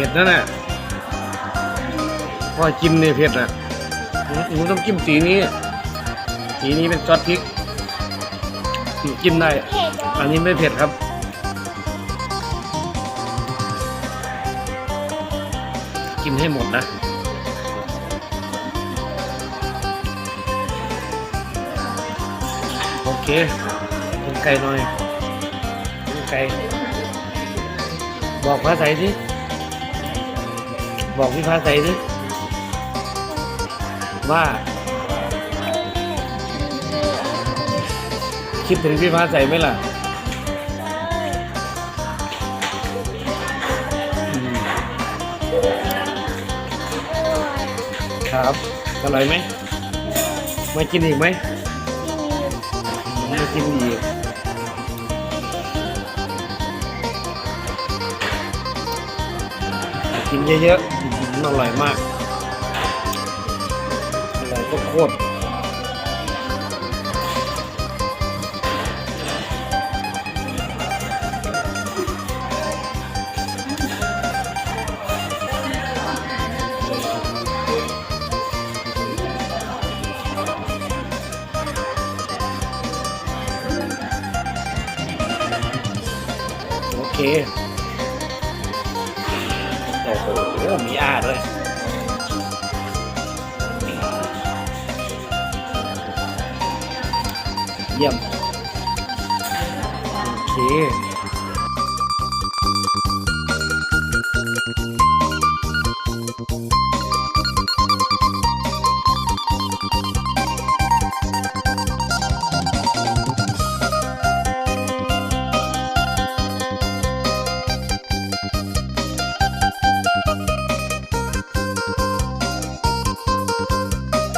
ผ็ดนั่นน่ะพอกินเนี่ยเผ็ดอะหนูหนูต้องจิ้มสีนี้ สีนี้เป็นซอสพริกหนูจิ้มได้เผ็ดเหรออันนี้ไม่เผ็ดครับกินให้หมดนะโอเคกินไก่หน่อยกินไก่บอกพระใสสิ บอกพี่พระใสสิว่าคิดถึงพี่พระใสไหมล่ะอืมครับอร่อยไหมมากินอีกไหมมากินอีก กินเยอะๆอื้อร่อยมากอร่อยโคตรโอเค อ้โหมีอาด้วยเยี่ยม โอเค